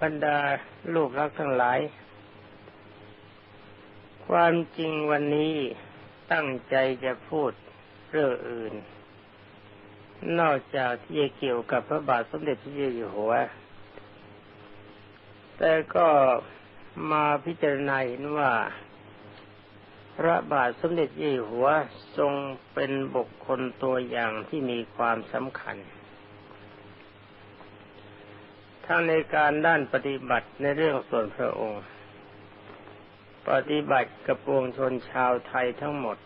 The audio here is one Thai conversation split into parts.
บรรดาลูกรักทั้งหลาย ความจริงวันนี้ตั้งใจจะพูดเรื่องอื่น นอกจากที่จะเกี่ยวกับพระบาทสมเด็จพระเจ้าอยู่หัว แต่ก็มาพิจารณาเห็นว่า พระบาทสมเด็จเจ้าอยู่หัวทรงเป็นบุคคลตัวอย่างที่มีความสำคัญ ทั้งในการด้านปฏิบัติในเรื่องส่วนพระองค์ ปฏิบัติกับปวงชนชาวไทยทั้งหมด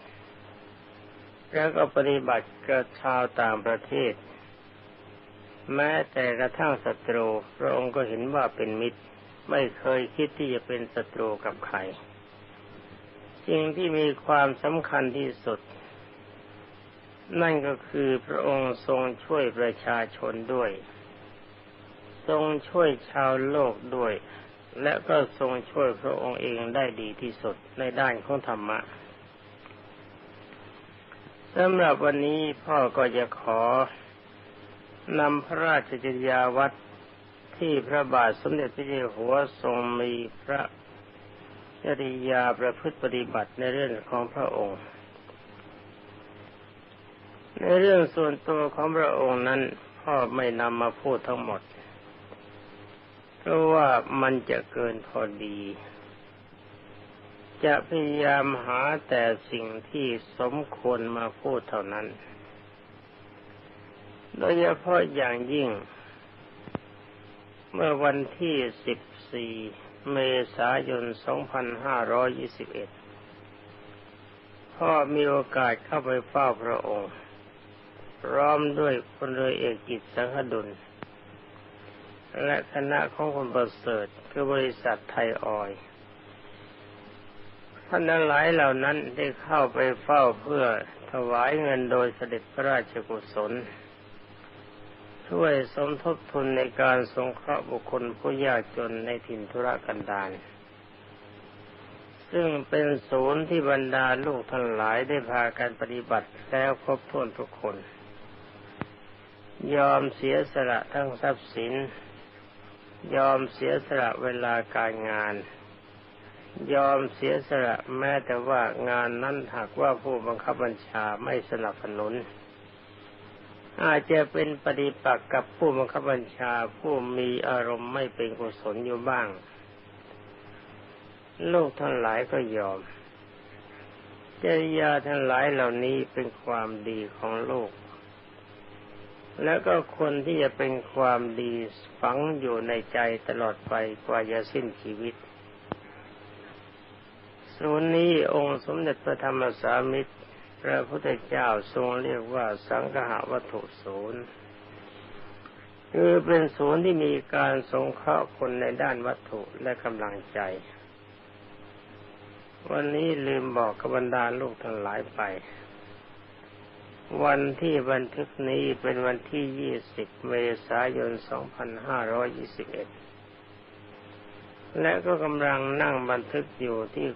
แล้วก็ปฏิบัติกับชาวต่างประเทศ แม้แต่กระทั่งศัตรูพระองค์ก็เห็นว่าเป็นมิตร ไม่เคยคิดที่จะเป็นศัตรูกับใครสิ่งที่มีความสำคัญที่สุด นั่นก็คือพระองค์ทรงช่วยประชาชนด้วย ทรงช่วยชาวโลกด้วย และก็ทรงช่วยพระองค์เองได้ดีที่สุดในด้านของธรรมะสำหรับวันนี้พ่อก็จะขอนำพระราชจริยาวัดที่พระบาทสมเด็จพระเจ้าหัวทรงมีพระจริยาประพฤติปฏิบัติในเรื่องของพระองค์ ในเรื่องส่วนตัวของพระองค์นั้นพ่อไม่นำมาพูดทั้งหมด เพราะว่ามันจะเกินพอดี จะพยายามหาแต่สิ่งที่สมควรมาพูดเท่านั้น โดยเฉพาะอย่างยิ่ง เมื่อวันที่ 14 เมษายน 2521 พ่อมีโอกาสเข้าไปเฝ้าพระองค์ พร้อมด้วยพลเรือเอกกิจสังหดุล และคณะของคนประเสริฐคือบริษัทไทยออยท่านทั้งหลายเหล่านั้นได้เข้าไปเฝ้าเพื่อถวายเงินโดยเสด็จพระราชกุศล ช่วยสมทบทุนในการสงเคราะห์บุคคลผู้ยากจนในถิ่นธุรกันดารซึ่งเป็นศูนย์ที่บรรดาลูกทั้งหลายได้พากันปฏิบัติแล้วครบถ้วนทุกคน ยอมเสียสละทั้งทรัพย์สิน ยอมเสียสละเวลาการงาน ยอมเสียสละแม้แต่ว่างานนั้นหากว่าผู้บังคับบัญชาไม่สนับสนุน อาจจะเป็นปฏิปักษ์กับผู้บังคับบัญชาผู้มีอารมณ์ไม่เป็นกุศลอยู่บ้าง โลกทั้งหลายก็ยอมจริยาทั้งหลายเหล่านี้เป็นความดีของโลก แล้วก็คนที่จะเป็นความดีฝังอยู่ในใจตลอดไปกว่าจะสิ้นชีวิต ศูนย์นี้องค์สมเด็จพระธรรมสามิตร พระพุทธเจ้าทรงเรียกว่าสังฆะวัตถุศูนย์คือเป็นศูนย์ที่มีการสงเคราะห์คนในด้านวัตถุและกำลังใจ วันนี้ลืมบอกกับบรรดาลูกทั้งหลายไป วันที่บันทึกนี้เป็นวันที่ 20 เมษายน 2521 และก็กำลังนั่งบันทึกอยู่ที่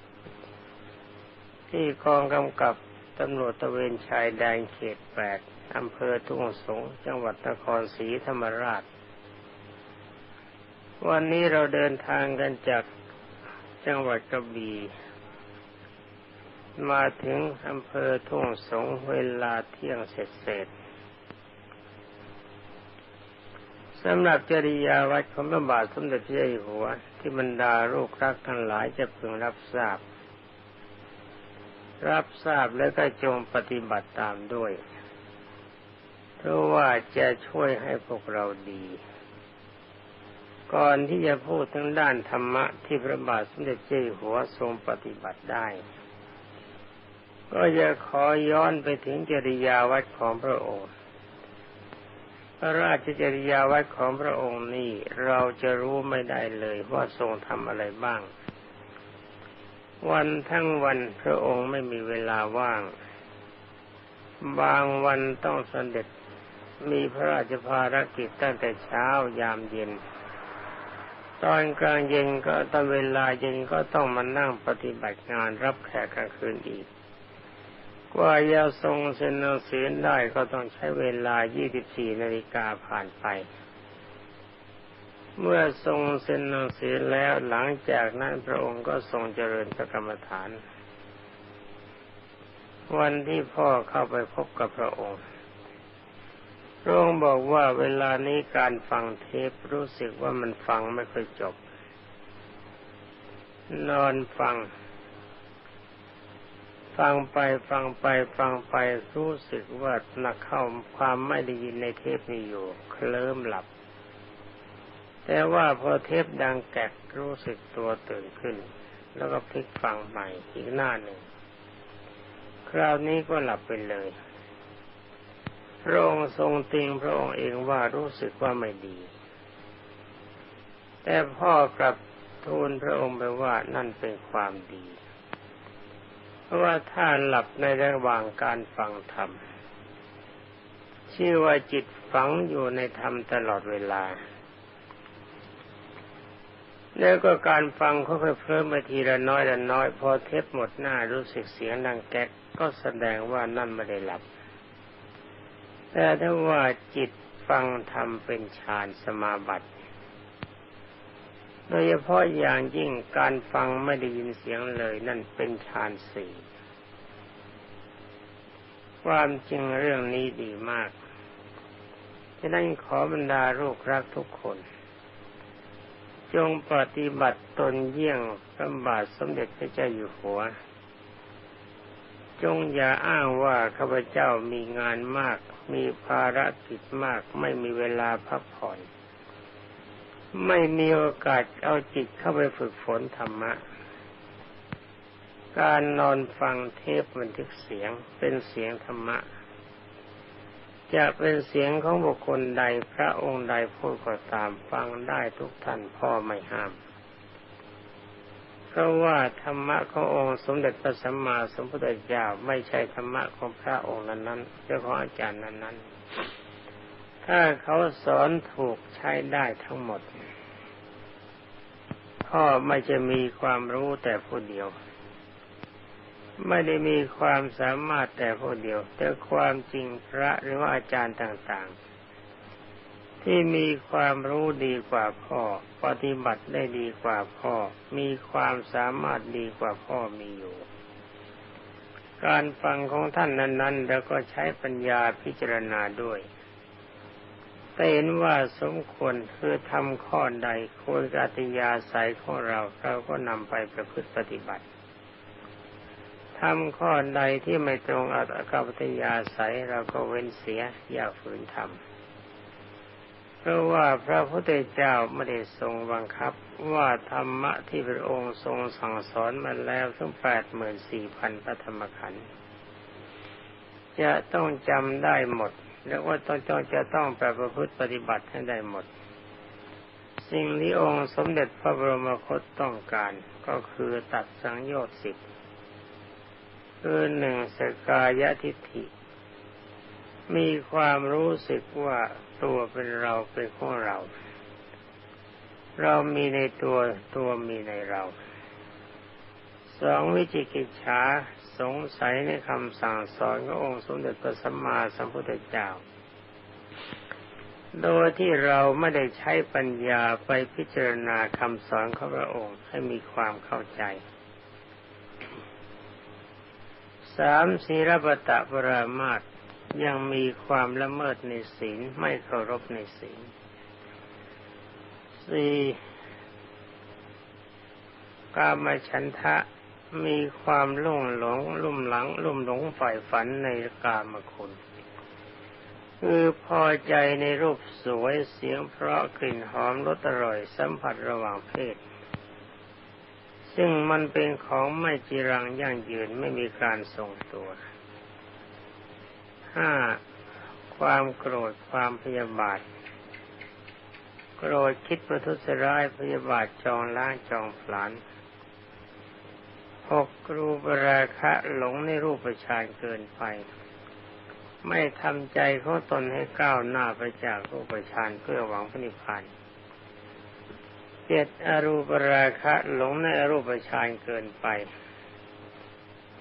ที่กองกำกับตำรวจตะเวนชายแดนเขต 8 อำเภอทุ่งสง จังหวัดนครศรีธรรมราช วันนี้เราเดินทางกันจากจังหวัดกระบี่ มาถึงอำเภอทุ่งสงเวลาเที่ยงเสร็จเสร็จสำหรับจริยาวัดของพระบาทสมเด็จพระเจ้าอยู่หัว ที่บรรดาลูกรักทั้งหลายจะพึงรับทราบ รับทราบแล้วก็จงปฏิบัติตามด้วย เพราะว่าจะช่วยให้พวกเราดี ก่อนที่จะพูดทั้งด้านธรรมะที่พระบาทสมเด็จเจ้าอยู่หัวทรงปฏิบัติได้ ก็จะขอย้อนไปถึงจริยาวัดของพระองค์ พระราชจริยาวัดของพระองค์นี่เราจะรู้ไม่ได้เลยว่าทรงทำอะไรบ้าง วันทั้งวันพระองค์ไม่มีเวลาว่าง บางวันต้องสเสด็จมีพระราชภารกิจตั้งแต่เช้ายามเย็น ตอนกลางเย็นก็ตอนเวลาเย็นก็ต้องมานั่งปฏิบัติงานรับแขกกลางคืนอีก กว่าจะทรงเซ็นหนังสือได้ก็ต้องใช้เวลา 24 นาฬิกาผ่านไป เมื่อทรงเซ็นหนังสือแล้วหลังจากนั้นพระองค์ก็ทรงเจริญพระกรรมฐาน วันที่พ่อเข้าไปพบกับพระองค์ พระองค์บอกว่าเวลานี้การฟังเทปรู้สึกว่ามันฟังไม่ค่อยจบ นอนฟัง ฟังไปฟังไปฟังไปรู้สึกว่าหนักเข้าความไม่ได้ยินในเทปนี้อยู่ เคลิ้มหลับ แต่ว่าพอเทปดังแกกรู้สึกตัวตื่นขึ้น แล้วก็พลิกฟังใหม่อีกหน้าหนึ่ง คราวนี้ก็หลับไปเลยพระองค์ทรงติงพระองค์เองว่ารู้สึกว่าไม่ดี แต่พ่อกลับทูลพระองค์ไปว่านั่นเป็นความดี ว่าถ้าหลับในระหว่างการฟังธรรม ชื่อว่าจิตฝังอยู่ในธรรมตลอดเวลา แล้วก็การฟังค่อยๆเพิ่มไปทีละน้อยละน้อย พอเทปหมดหน้ารู้สึกเสียงดังแก๊กก็แสดงว่านั่นไม่ได้หลับ แต่ถ้าว่าจิตฟังธรรมเป็นฌานสมาบัติ โดยเฉพาะอย่างยิ่งการฟังไม่ได้ยินเสียงเลยนั่นเป็นฌานสี่ความจริงเรื่องนี้ดีมากฉะนั้นขอบรรดาลูกรักทุกคน จงปฏิบัติตนเยี่ยงพระบาทสมเด็จพระเจ้าอยู่หัว จงอย่าอ้างว่าข้าพเจ้ามีงานมาก มีภารกิจมากไม่มีเวลาพักผ่อน ไม่มีโอกาสเอาจิตเข้าไปฝึกฝนธรรมะ การนอนฟังเทปบันทึกเสียงเป็นเสียงธรรมะ จะเป็นเสียงของบุคคลใดพระองค์ใดพูดก็ตามฟังได้ทุกท่านพ่อไม่ห้าม เพราะว่าธรรมะขององค์สมเด็จพระสัมมาสัมพุทธเจ้าไม่ใช่ธรรมะของพระองค์นั้นๆเจ้าของอาจารย์นั้นๆ ถ้าเขาสอนถูกใช้ได้ทั้งหมด พ่อไม่จะมีความรู้แต่ผู้เดียว ไม่ได้มีความสามารถแต่ผู้เดียว แต่ความจริงพระหรือว่าอาจารย์ต่างๆ ที่มีความรู้ดีกว่าพ่อ ปฏิบัติได้ดีกว่าพ่อ มีความสามารถดีกว่าพ่อมีอยู่การฟังของท่านนั้นๆ แล้วก็ใช้ปัญญาพิจารณาด้วย แต่เห็นว่าสมควรคือทำข้อใดควรกติยาสายของเราเราก็นำไปประพฤติปฏิบัติทำข้อใดที่ไม่ตรงอัตกปฏิยาสายเราก็เว้นเสียอย่าฝืนทำเพราะว่าพระพุทธเจ้าไม่ได้ทรงบังคับว่าธรรมะที่พระองค์ทรงสั่งสอนมาแล้วทั้งแปดหมื่นสี่พันพระธรรมขันธ์จะต้องจำได้หมด แล้วว่าต้องต้องจะต้องแปประพฤติปฏิบัติให้ได้หมด สิ่งที่องค์สมเด็จพระบรมคตต้องการก็คือตัดสังโยชน์สิบคือหนึ่งสกายทิฏฐิ มีความรู้สึกว่าตัวเป็นเราเป็นของเรา เรามีในตัวตัวมีในเรา สองวิจิกิจฉา สงสัยในคำสั่งสอนขององค์สมเด็จพระสัมมาสัมพุทธเจ้า โดยที่เราไม่ได้ใช้ปัญญาไปพิจารณาคำสอนของพระองค์ให้มีความเข้าใจสามศีรปตะปรามาตยังมีความละเมิดในศีลไม่เคารพในศีลสี่กามฉันทะ มีความลุ่มหลง ลุ่มหลัง ลุ่มหลงฝ่ายฝันในกามคุณ คือพอใจในรูปสวยเสียงเพราะกลิ่นหอมรสอร่อยสัมผัสระหว่างเพศ ซึ่งมันเป็นของไม่จีรังยั่งยืนไม่มีการทรงตัวห้าความโกรธความพยาบาท โกรธคิดประทุษร้ายพยาบาทจองล้างจองผลาน หกรูปราคะหลงในรูปฌานเกินไป ไม่ทำใจเของตนให้ก้าวหน้าไปจากรูปฌานเพื่อหวังพระนิพพานเจ็ดอรูปราคะหลงในอรูปฌานเกินไป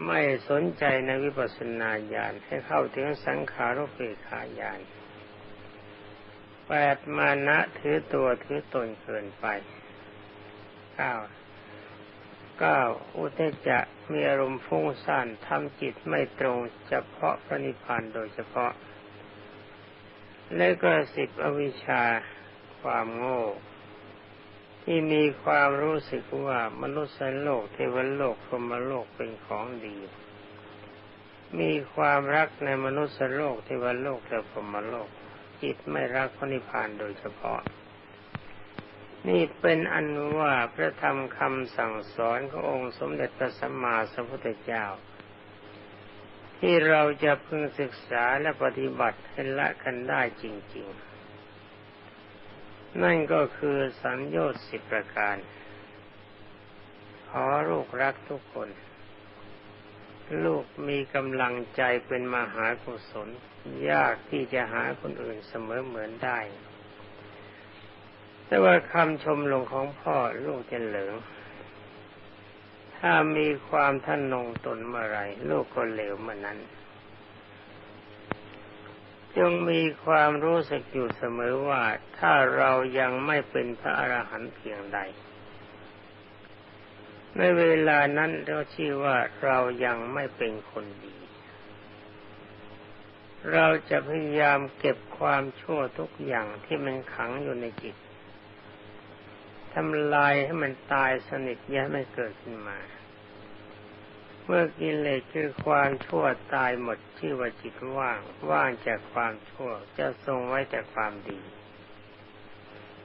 ไม่สนใจในวิปัสสนาญาณให้เข้าถึงสังขารุเปขาญาณแปดมานะถือตัวถือตนเกินไปเก้า เก้าอุเทจะมีอารมณ์ฟุ้งซ่านทำจิตไม่ตรงเฉพาะพระนิพพานโดยเฉพาะ และก็สิบอวิชชาความโง่ ที่มีความรู้สึกว่ามนุษย์โลกเทวโลกพรหมโลกเป็นของดี มีความรักในมนุษย์โลกเทวโลกและพรหมโลก จิตไม่รักพระนิพพานโดยเฉพาะ นี่เป็นอันว่าพระธรรมคำสั่งสอนขององค์สมเด็จพระสัมมาสัมพุทธเจ้า ที่เราจะพึงศึกษาและปฏิบัติให้ละกันได้จริง ๆ นั่นก็คือสัญญาสิบประการ ขอลูกรักทุกคน ลูกมีกำลังใจเป็นมหากุศล ยากที่จะหาคนอื่นเสมอเหมือนได้ แต่ว่าคำชมลงของพ่อลูกจะเหลือง ถ้ามีความท่านนงตนเมื่อไรลูกก็เหลวเมื่อนั้น จงมีความรู้สึกอยู่เสมอว่าถ้าเรายังไม่เป็นพระอรหันต์เพียงใด ในเวลานั้นเราชื่อว่าเรายังไม่เป็นคนดี เราจะพยายามเก็บความชั่วทุกอย่างที่มันขังอยู่ในจิต ทำลายให้มันตายสนิทอย่าให้มันเกิดขึ้นมา เมื่อกิเลสคือความชั่วตายหมดชื่อว่าจิตว่าง ว่างจากความชั่วจะทรงไว้แต่ความดี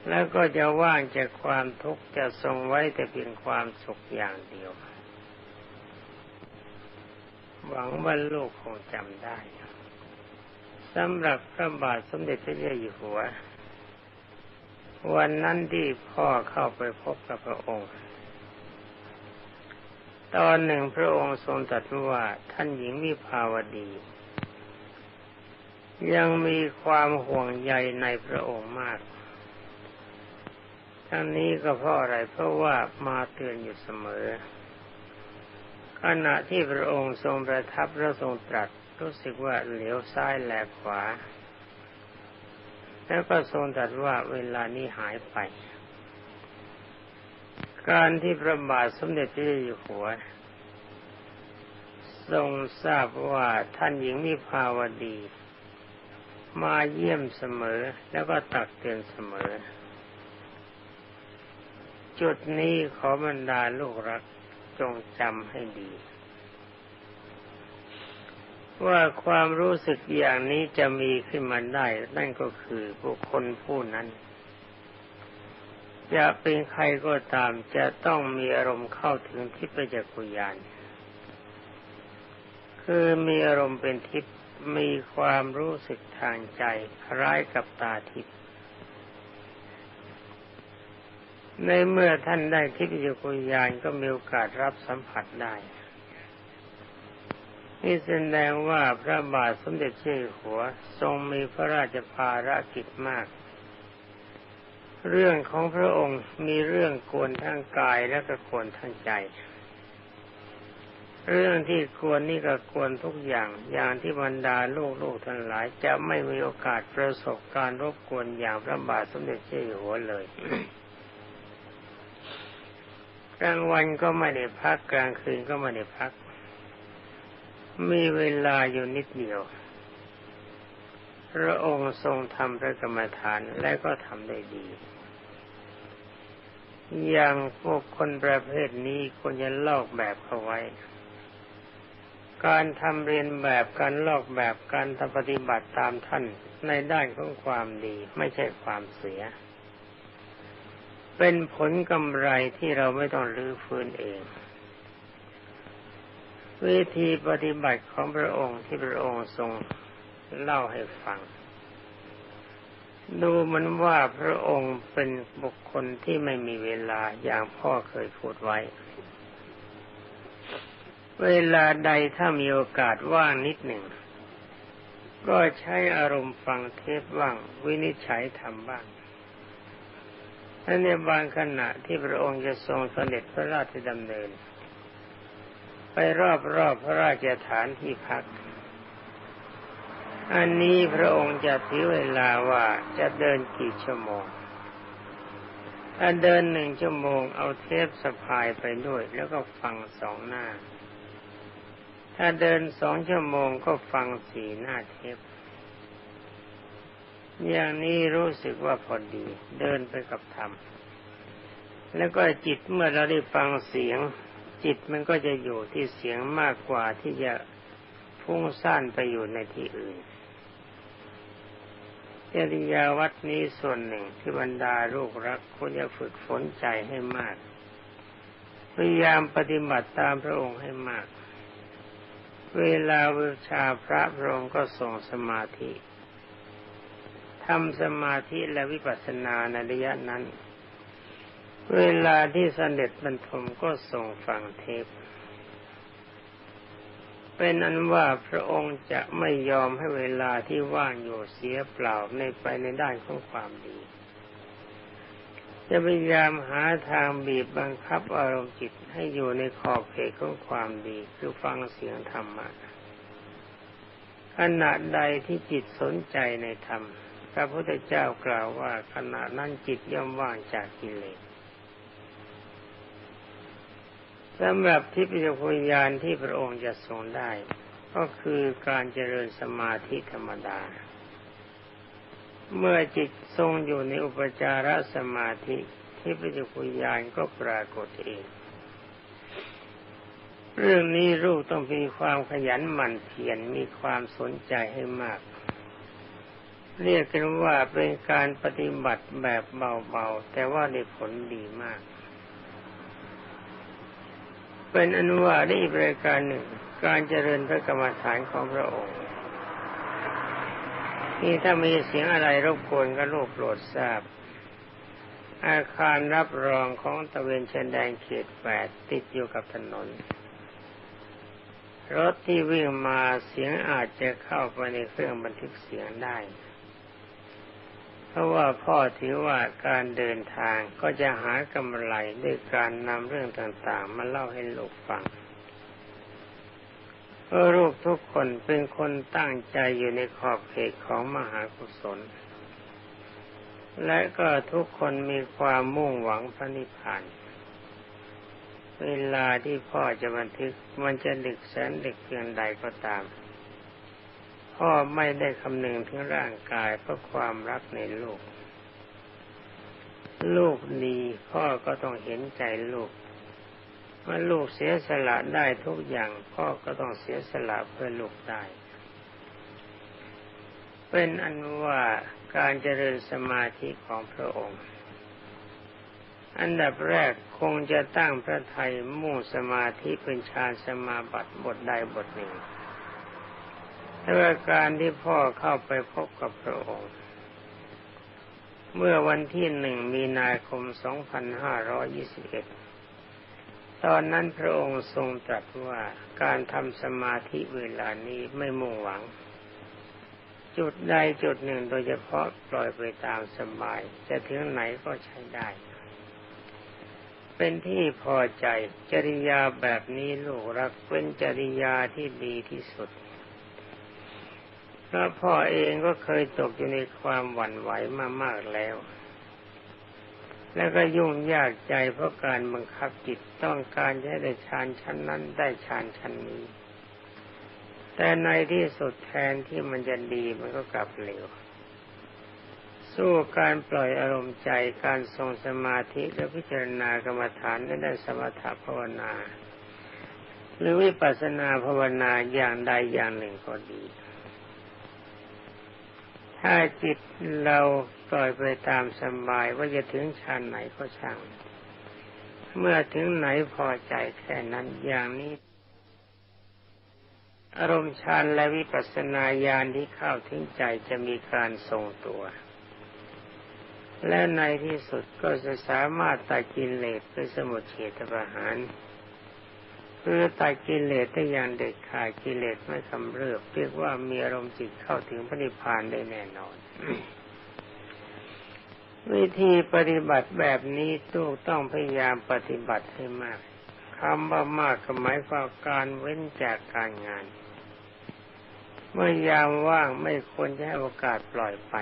แล้วก็จะว่างจากความทุกข์จะทรงไว้แต่เพียงความสุขอย่างเดียว หวังว่าลูกคงจำได้สำหรับพระบาทสมเด็จพระเจ้าอยู่หัว วันนั้นที่พ่อเข้าไปพบกับพระองค์ ตอนหนึ่งพระองค์ทรงตรัสว่าท่านหญิงวิภาวดี ยังมีความห่วงใยในพระองค์มากทั้งนี้ก็เพราะอะไรเพราะว่ามาเตือนอยู่เสมอ ขณะที่พระองค์ทรงประทับและทรงตรัสรู้สึกว่าเหลียวซ้ายแลขวา แล้วก็ทรงตรัสว่าเวลานี้หายไป การที่พระบาทสมเด็จพระเจ้าอยู่หัว ทรงทราบว่าท่านหญิงมิภาวดี มาเยี่ยมเสมอแล้วก็ตักเตือนเสมอ จุดนี้ขอบรรดาลูกรักจงจำให้ดี ว่าความรู้สึกอย่างนี้จะมีขึ้นมาได้ นั่นก็คือบุคคลผู้นั้นจะเป็นใครก็ตามจะต้องมีอารมณ์เข้าถึงทิพยจักรยาน คือมีอารมณ์เป็นทิพย์มีความรู้สึกทางใจคล้ายกับตาทิพย์ในเมื่อท่านได้ทิพยจักรยานก็มีโอกาสรับสัมผัสได้ นี่แสดงว่าพระบาทสมเด็จเจ้าหัว ทรงมีพระราชภารกิจมาก เรื่องของพระองค์มีเรื่องกวนทั้งกายและก็กวนทั้งใจ เรื่องที่กวนนี่ก็กวนทุกอย่างอย่างที่บรรดาลูกลูกทั้งหลาย จะไม่มีโอกาสประสบการรบกวนอย่างพระบาทสมเด็จเจ้าหัวเลยกลางวันก็ไม่ได้พักกลางคืนก็ไม่ได้พัก มีเวลาอยู่นิดเดียว พระองค์ทรงทำพระกรรมฐานและก็ทำได้ดี อย่างพวกคนประเภทนี้ควรจะลอกแบบเขาไว้ การทำเรียนแบบการลอกแบบการทำปฏิบัติตามท่านในด้านของความดีไม่ใช่ความเสีย เป็นผลกำไรที่เราไม่ต้องรื้อฟื้นเอง วิธีปฏิบัติของพระองค์ที่พระองค์ทรงเล่าให้ฟัง ดูมันว่าพระองค์เป็นบุคคลที่ไม่มีเวลาอย่างพ่อเคยพูดไว้ เวลาใดถ้ามีโอกาสว่างนิดหนึ่ง ก็ใช้อารมณ์ฟังเทปบ้างวินิจฉัยทำบ้างและในบางขณะที่พระองค์จะทรงเสด็จพระราชดำเนิน ไปรอบรอบพระราชฐานที่พัก อันนี้พระองค์จะถือเวลาว่าจะเดินกี่ชั่วโมง ถ้าเดินหนึ่งชั่วโมงเอาเทปสะพายไปด้วย แล้วก็ฟังสองหน้า ถ้าเดินสองชั่วโมงก็ฟังสี่หน้าเทป อย่างนี้รู้สึกว่าพอดี เดินไปกับธรรมแล้วก็จิตเมื่อเราได้ฟังเสียง จิตมันก็จะอยู่ที่เสียงมากกว่าที่จะพุ่งซ่านไปอยู่ในที่อื่นจริยาวัดนี้ส่วนหนึ่งที่บรรดาลูกรักควรจะฝึกฝนใจให้มาก พยายามปฏิบัติตามพระองค์ให้มาก เวลาวิชาพระพระองค์ก็ส่งสมาธิทำสมาธิและวิปัสสนาในระยะนั้น เวลาที่สเสด็จบรรทมก็ส่งฟังเทปเป็นอันว่าพระองค์จะไม่ยอมให้เวลาที่ว่างอยู่เสียเปล่าในไปในด้านของความดี จะพยายามหาทางบีบบังคับอารมณ์จิตให้อยู่ในขอบเขตของความดีคือฟังเสียงธรรมะขณะใดที่จิตสนใจในธรรม พระพุทธเจ้ากล่าวว่าขณะนั้นจิตย่อมว่างจากกิเลส สำหรับทิพยคุยานที่พระองค์จะทรงได้ ก็คือการเจริญสมาธิธรรมดา เมื่อจิตทรงอยู่ในอุปจารสมาธิทิพยคุยานก็ปรากฏเอง เรื่องนี้ลูกต้องมีความขยันหมั่นเพียรมีความสนใจให้มาก เรียกกันว่าเป็นการปฏิบัติแบบเบาๆ แต่ว่าได้ผลดีมาก เป็นอนุวาได้อีกรายการหนึ่ง การเจริญพระกรรมฐานของพระองค์นี่ถ้ามีเสียงอะไรรบกวนก็รูปโปรดทราบ อาคารรับรองของตะเวนชนแดงเขตแปดติดอยู่กับถนน รถที่วิ่งมาเสียงอาจจะเข้าไปในเครื่องบันทึกเสียงได้ ราะว่าพ่อถือว่าการเดินทางก็จะหากำไรด้วยการนำเรื่องต่างๆ มาเล่าให้ลูกฟังเพราะลูกทุกคนเป็นคนตั้งใจอยู่ในขอบเขตของมหากุศล และก็ทุกคนมีความมุ่งหวังพระนิพพานเวลาที่พ่อจะบันทึกมันจะดึกแสนดึกเพียงใดก็ตาม พ่อไม่ได้คำนึงถึงร่างกายเพราะความรักในลูก ลูกดีพ่อก็ต้องเห็นใจลูกเมื่อลูกเสียสละได้ทุกอย่าง พ่อก็ต้องเสียสละเพื่อลูกได้ เป็นอันว่าการเจริญสมาธิของพระองค์ อันดับแรกคงจะตั้งพระไทยมุ่งสมาธิเป็นฌานสมาบัติบทใดบทหนึ่ง แต่ว่าการที่พ่อเข้าไปพบกับพระองค์ เมื่อวันที่หนึ่งมีนาคม 2521 ตอนนั้นพระองค์ทรงตรัสว่าการทำสมาธิเวลานี้ไม่มุ่งหวัง จุดใดจุดหนึ่งโดยเฉพาะปล่อยไปตามสบาย จะถึงไหนก็ใช้ได้ เป็นที่พอใจจริยาแบบนี้ลูกรักเป็นจริยาที่ดีที่สุด พระพ่อเองก็เคยตกอยู่ในความหวั่นไหวมามากแล้ว แล้วก็ยุ่งยากใจเพราะการบังคับจิตต้องการให้ได้ฌานชั้นนั้นได้ฌานชั้นนี้ แต่ในที่สุดแทนที่มันจะดีมันก็กลับเหลวสู้การปล่อยอารมณ์ใจการทรงสมาธิและพิจารณากรรมฐานได้สมถภาวนา หรือวิปัสสนาภาวนาอย่างใดอย่างหนึ่งก็ดี ถ้าจิตเราปล่อยไปตามสบายว่าจะถึงชั้นไหนก็ช่าง เมื่อถึงไหนพอใจแค่นั้นอย่างนี้ อารมณ์ฌานและวิปัสสนาญาณที่เข้าถึงใจจะมีการทรงตัว และในที่สุดก็จะสามารถตัดกินเลสไปสมุทเฉตประหาร คือตัดกิเลสได้อย่างเด็ดขาดกิเลสไม่กำเริบเรียกว่ามีอารมณ์จิตเข้าถึงพระนิพพานได้แน่นอน วิธีปฏิบัติแบบนี้ตู้ต้องพยายามปฏิบัติให้มากคำว่ามากหมายความการเว้นจากการงาน เมื่อยามว่างไม่ควรจะให้โอกาสปล่อยไป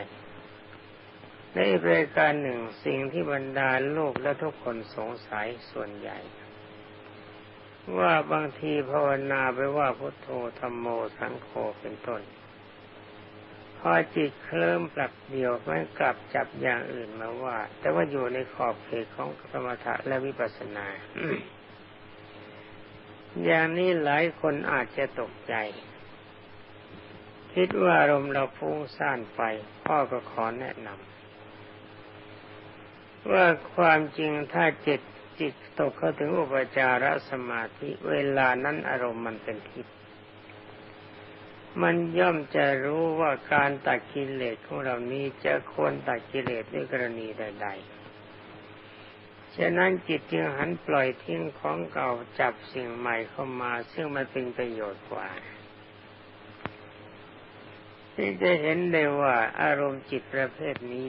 ในรายการหนึ่งสิ่งที่บรรดาโลกและทุกคนสงสัยส่วนใหญ่ ว่าบางทีภาวนาไปว่าพุทโธธรรมโมสังโฆเป็นต้น พอจิตเคลิ้มปลักเดียวมันกลับจับอย่างอื่นมาว่า แต่ว่าอยู่ในขอบเขตของสมถะและวิปัสสนา อย่างนี้หลายคนอาจจะตกใจ คิดว่าอารมณ์เราฟุ้งซ่านไป พ่อก็ขอแนะนำว่าความจริงถ้าจิต จิตตกเข้าถึงอุปจารสมาธิเวลานั้นอารมณ์มันเป็นทิพย์มันย่อมจะรู้ว่าการตัดกิเลสของเรานี้จะควรตัดกิเลสด้วยกรณีใด ๆ ฉะนั้นจิตจึงหันปล่อยทิ้งของเก่าจับสิ่งใหม่เข้ามา ซึ่งมันเป็นประโยชน์กว่า ที่จะเห็นได้ว่าอารมณ์จิตประเภทนี้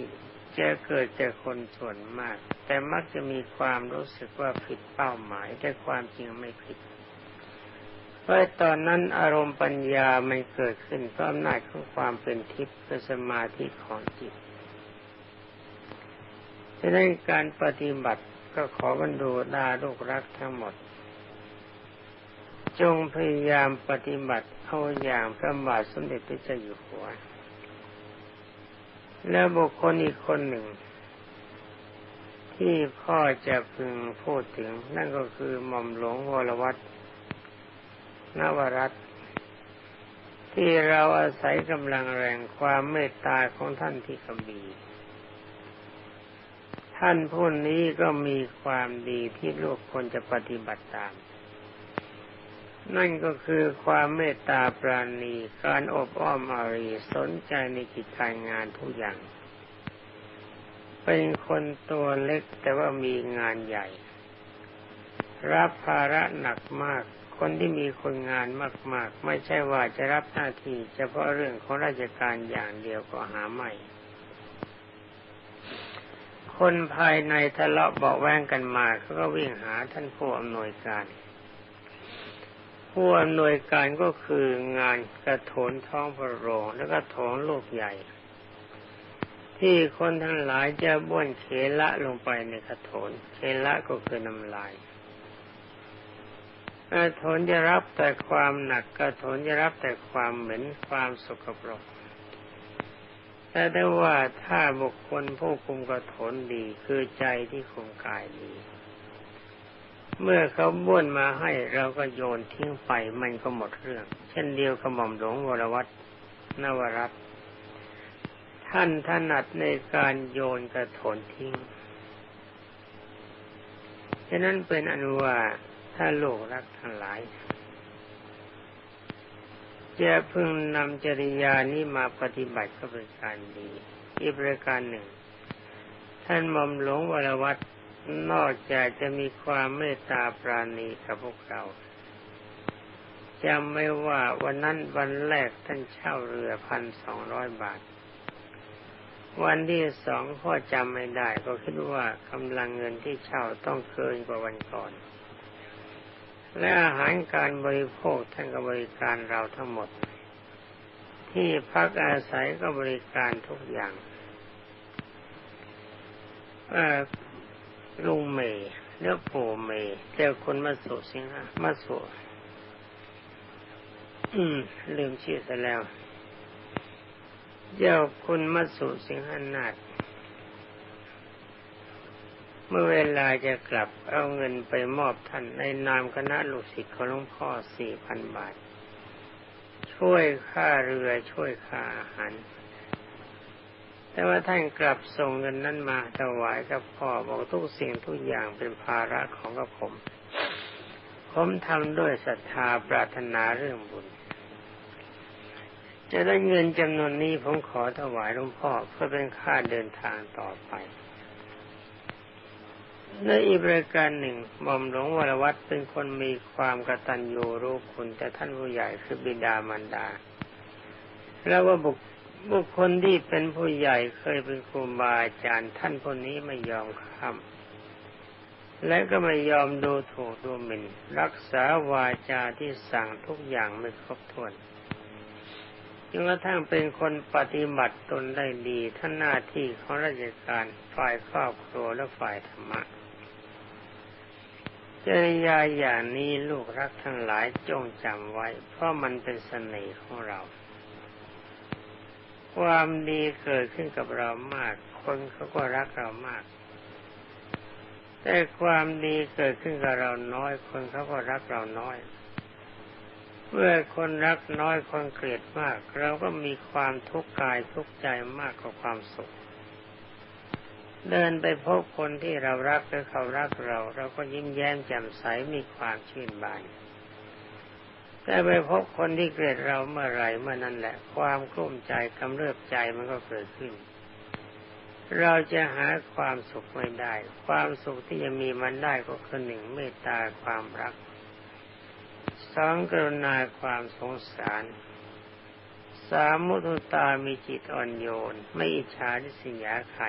จะเกิดจากคนส่วนมาก แต่มักจะมีความรู้สึกว่าผิดเป้าหมาย แต่ความจริงไม่ผิด เพราะตอนนั้นอารมณ์ปัญญาไม่เกิดขึ้นเพราะอำนาจของความเป็นทิพย์คือสมาธิของจิตฉะนั้นการปฏิบัติก็ขอบรรดูดาลูกรักทั้งหมด จงพยายามปฏิบัติเอาอย่างพระบาทสมเด็จพระเจ้าอยู่หัว และบุคคลอีกคนหนึ่ง ที่พ่อจะพึงพูดถึง นั่นก็คือหม่อมหลวงวรวัตนวรัตที่เราอาศัยกำลังแรงความเมตตาของท่านที่กบีท่านผู้นี้ก็มีความดีที่ลูกควรจะปฏิบัติตาม นั่นก็คือความเมตตาปราณี การอบอ้อมอารีสนใจในกิจการงานทุกอย่าง เป็นคนตัวเล็กแต่ว่ามีงานใหญ่ รับภาระหนักมาก คนที่มีคนงานมาก ๆ ไม่ใช่ว่าจะรับหน้าที่เฉพาะเรื่องของราชการอย่างเดียวก็หาไม่ คนภายในทะเลาะเบาแวงกันมาเขาก็วิ่งหาท่านผู้อำนวยการผู้อำนวยการก็คืองานกระโถนท้องพระโรงแล้วก็ถงลูกใหญ่ ที่คนทั้งหลายจะบ้วนเขละลงไปในกระโถนเขละก็คือน้ำลายกระโถนจะรับแต่ความหนักกระโถนจะรับแต่ความเหม็นความสกปรก แต่ได้ว่าถ้าบุคคลผู้คุมกระโถนดีคือใจที่คุมกายดี เมื่อเขาบ้วนมาให้เราก็โยนทิ้งไปมันก็หมดเรื่อง เช่นเดียวกับหม่อมหลวงวรวัตนวรัต ท่านถนัดในการโยนกระถนทิ้งฉะนั้นเป็นอนุว่าถ้าโลกรักทั้งหลายจะพึงนำจริยานี้มาปฏิบัติก็เป็นการดีอีกประการหนึ่ง ท่านมอมหลวงวรวัตนอกจากจะมีความเมตตาปราณีกับพวกเราจำไม่ว่าวันนั้นวันแรกท่านเช่าเรือพันสองร้อยบาท วันที่สองพ่อจำไม่ได้ ก็คิดว่ากำลังเงินที่เช่าต้องเกินกว่าวันก่อน และอาหารการบริโภคท่านก็บริการเราทั้งหมด ที่พักอาศัยก็บริการทุกอย่างลุงเมย์เลือกปู่เมย์เจ้าคนมาสุสิงหะมาสุลืมชื่อซะแล้ว เจ้าคุณมัสุสิงหนาฏเมื่อเวลาจะกลับเอาเงินไปมอบท่านในนามคณะลูกศิษย์ของหลวงพ่อสี่พันบาท ช่วยค่าเรือช่วยค่าอาหาร แต่ว่าท่านกลับส่งเงินนั้นมาถวายกับพ่อบอกทุกสิ่งทุกอย่างเป็นภาระของกับผม ผมทำด้วยศรัทธาปรารถนาเรื่องบุญ จะได้เงินจำนวนนี้ผมขอถวายหลวงพ่อเพื่อเป็นค่าเดินทางต่อไปในอีกรายการหนึ่งหม่อมหลวงวรวัตเป็นคนมีความกตัญญูรู้คุณแต่ท่านผู้ใหญ่คือบิดามารดา แล้วว่าบุคบุคคลที่เป็นผู้ใหญ่เคยเป็นครูบาอาจารย์ ท่านคนนี้ไม่ยอมข้ามและก็ไม่ยอมดูถูกดูหมิ่น รักษาวาจาที่สั่งทุกอย่างไม่ครบถ้วน นกระทั่งเป็นคนปฏิบัติตนได้ดีท่านหน้าที่ของราชการฝ่ายครอบครัวและฝ่ายธรรมะจริยาอย่างนี้ลูกรักทั้งหลายจงจำไว้ เพราะมันเป็นเสน่ห์ของเรา ความดีเกิดขึ้นกับเรามาก คนเขาก็รักเรามาก แต่ความดีเกิดขึ้นกับเราน้อย คนเขาก็รักเราน้อย มื่อคนรักน้อยคนเกลียดมาก เราก็มีความทุกข์กายทุกข์ใจมากกว่าความสุข เดินไปพบคนที่เรารักหรือเขารักเรา เราก็ยิ้มแย้มแจ่มใสมีความชื่นบานแต่ไปพบคนที่เกลียดเราเมื่อไรเมื่อนั้นแหละ ความกลุ้มใจกำเริบใจมันก็เกิดขึ้น เราจะหาความสุขไม่ได้ ความสุขที่จะมีมันได้ก็คือหนึ่งเมตตาความรัก สองกรุณาความสงสาร สามมุทุตามีจิตอ่อนโยน ไม่อิจฉาทิสยาใคร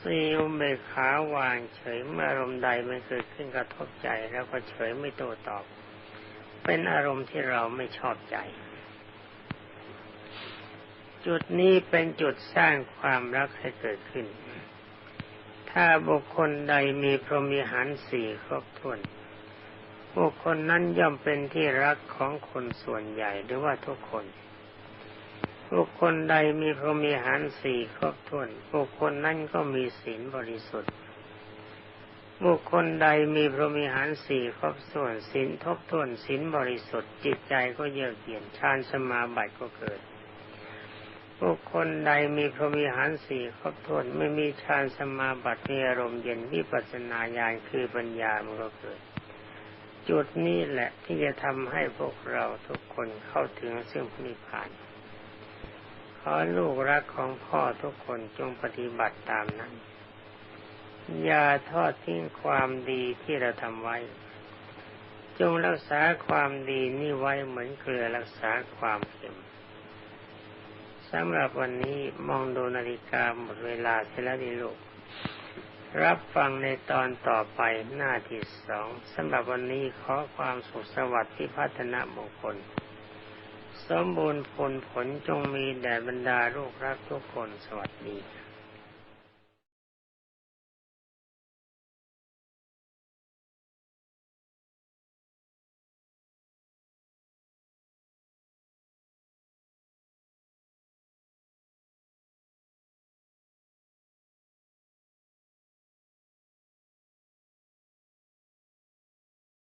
สี่อุเบกขาวางเฉยเมื่ออารมณ์ใดมันเกิดขึ้นกระทบใจแล้วก็เฉยไม่โต้ตอบ เป็นอารมณ์ที่เราไม่ชอบใจ จุดนี้เป็นจุดสร้างความรักให้เกิดขึ้น ถ้าบุคคลใดมีพรหมิหารสี่ครบถ้วน บุคคลนั้นย่อมเป็นที่รักของคนส่วนใหญ่หรือว่าทุกคนบุคคลใดมีพรหมีหารสี่ครบถ้วนบุคคลนั้นก็มีศีลบริสุทธิ์ บุคคลใดมีพรหมีหารสี่ครบส่วนศีลทบทวนศีลบริสุทธิ์ จิตใจก็เยือกเย็นฌานสมาบัติก็เกิด บุคคลใดมีพรหมีหารสี่ครบถ้วนไม่มีฌานสมาบัติมีอารมณ์เย็นวิปัสสนาญาณคือปัญญามันก็เกิด จุดนี้แหละที่จะทำให้พวกเราทุกคนเข้าถึงซึ่งนิพพาน ขอลูกรักของพ่อทุกคนจงปฏิบัติตามนั้น อย่าทอดทิ้งความดีที่เราทำไว้ จงรักษาความดีนี่ไว้เหมือนเกลือรักษาความเค็มสำหรับวันนี้มองดูนาฬิกาหมดเวลาเสียแล้วดีลูก รับฟังในตอนต่อไปหน้าที่สองสำหรับวันนี้ขอความสุขสวัสดิ์ที่พัฒนามงคล สมบูรณ์ผลผลจงมีแด่บรรดาลูกรักทุกคนสวัสดี